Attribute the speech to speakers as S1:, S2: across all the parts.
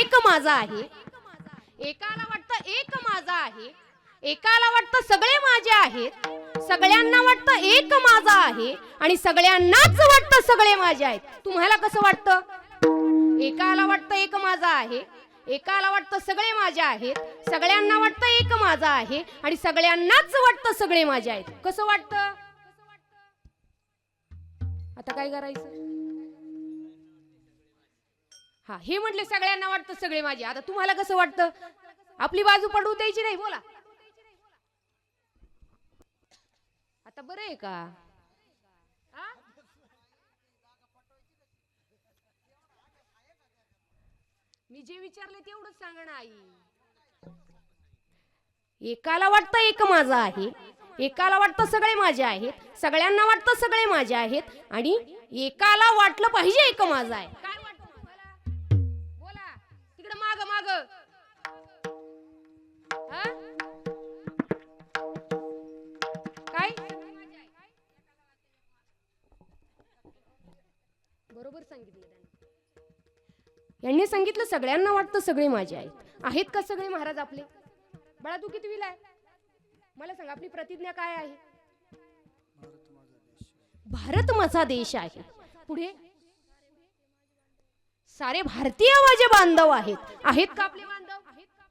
S1: एक माझा आहे. एकाला वाटतं एक माझा आहे. एकाला वाटतं सगळे माझे आहेत. सगळ्यांना वाटतं एक माझा आहे. आणि सगळ्यांनाच वाटतं सगळे माझे आहेत. तुम्हाला कसं वाटतं? एकाला वाटतं एक माझा आहे. एकाला वाटतं सगळे माझे आहेत. सगळ्यांना वाटतं एक माझा आहे. आणि सगळ्यांनाच वाटतं सगळे माझे आहेत. कसं वाटतं? आता काय करायचं? हा हे म्हटले सगळ्यांना वाटतं सगळे माझे. आता तुम्हाला कसं वाटतं? आपली बाजू पडू द्यायची नाही बोला. आता बरं आहे का? मी जे विचारले तेवढंच सांगा ना आई. एकाला वाटतं एक माझा आहे एकाला वाटतं सगळे माझे आहेत सगळ्यांना वाटतं सगळे माझे आहेत आणि एकाला वाटलं पाहिजे एक माझा आहे. यांनी सांगितलं सगळ्यांना वाटतं सगळे माझे आहेत. आहेत का सगळे महाराज आपले? बाळा तू किती विला मला सांग आपली प्रतिज्ञा काय आहे? भारत माझा देश आहे. पुढे? सारे भारतीय माझे बांधव आहेत. आहेत का आपले बांधव? आहेत का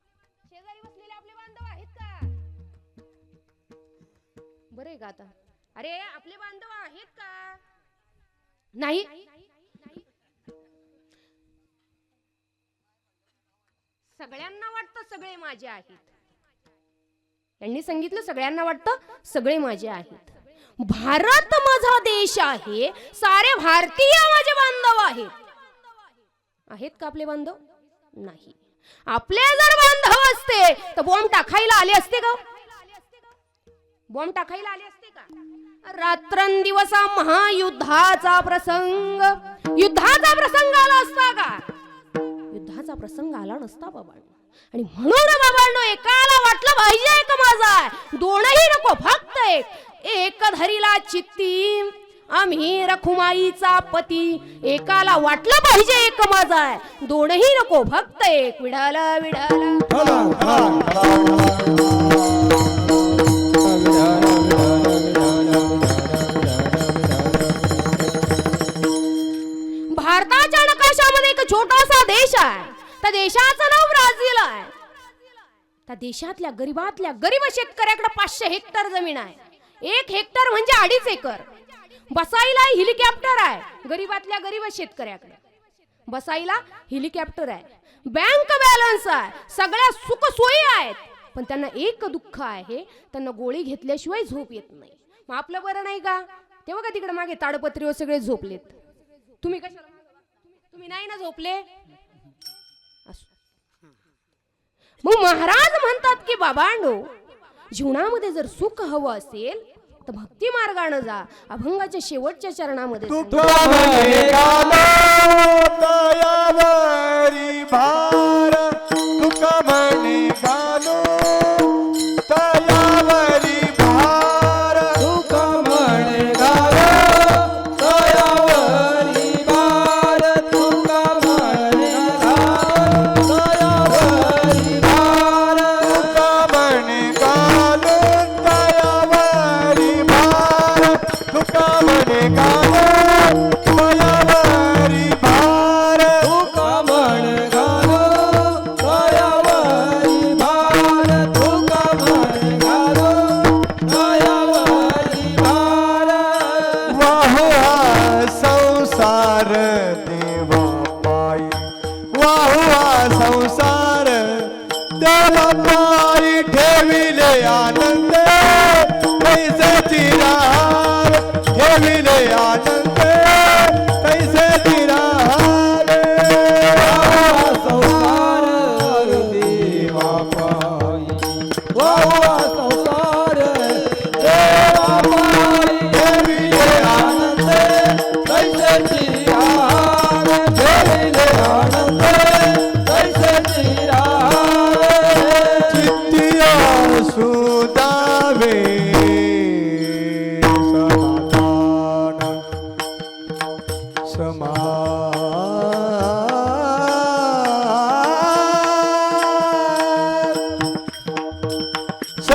S1: शेजारी बसलेले आपले बांधव आहेत का? बरे का आता? अरे आपले बांधव आहेत का? नाही. सगळ्यांना वाटतं सगळे माझे आहेत. यांनी सांगितलं सगळ्यांना वाटतं सगळे माझे आहेत. भारत माझा देश आहे. सारे भारतीय माझे बांधव आहेत. आहेत का आपले बांधव? नाही. आपले जर बांधव असते तर बॉम्ब टाकायला आले असते का? बॉम्ब टाकायला आले असते का? रात्रंदिवसा महायुद्धाचा प्रसंग. युद्धाचा प्रसंग आला असता का? युद्धाचा प्रसंग आला नसता बाबा आणि म्हणून बाबांनो एकाला वाटलं पाहिजे एक माझा. दोनही नको फक्त एक. एक धरीला चित्ती आम्ही रखुमाईचा पती. एकाला वाटलं पाहिजे एक माझा. आहे दोनही नको फक्त एक. विडाला विडाला. भारताच्या नकाशामध्ये एक छोटासा देश आहे. त्या देशाचं नाव ब्राझील आहे. त्या देशातल्या गरीबातल्या गरीब शेतकऱ्याकडे पाचशे हेक्टर जमीन आहे. एक हेक्टर म्हणजे अडीच एकर. बसाईला हेलिकॉप्टर आहे गरीबातल्या गरीब शेतकऱ्याकडे. बसाईला हेलिकॉप्टर आहे. बँक बॅलन्स आहे. सगळ्या सुख सोयी आहेत. पण त्यांना एक दुःख आहे त्यांना गोळी घेतल्याशिवाय झोप येत नाही. मग आपलं बरं नाही का? तेव्हा का तिकडे मागे ताडपत्रीवर सगळे झोपलेत. तुम्ही कशा तुम्ही नाही ना झोपले? मग महाराज म्हणतात की बाबांडो जीवनामध्ये जर सुख हवं असेल तर भक्ती मार्गानं जा. अभंगाच्या शेवटच्या चरणामध्ये
S2: तुका देवा पायी संसार देवा पायी ठेविले आनंद. पैसे चिरार
S3: ठेविले आनंद.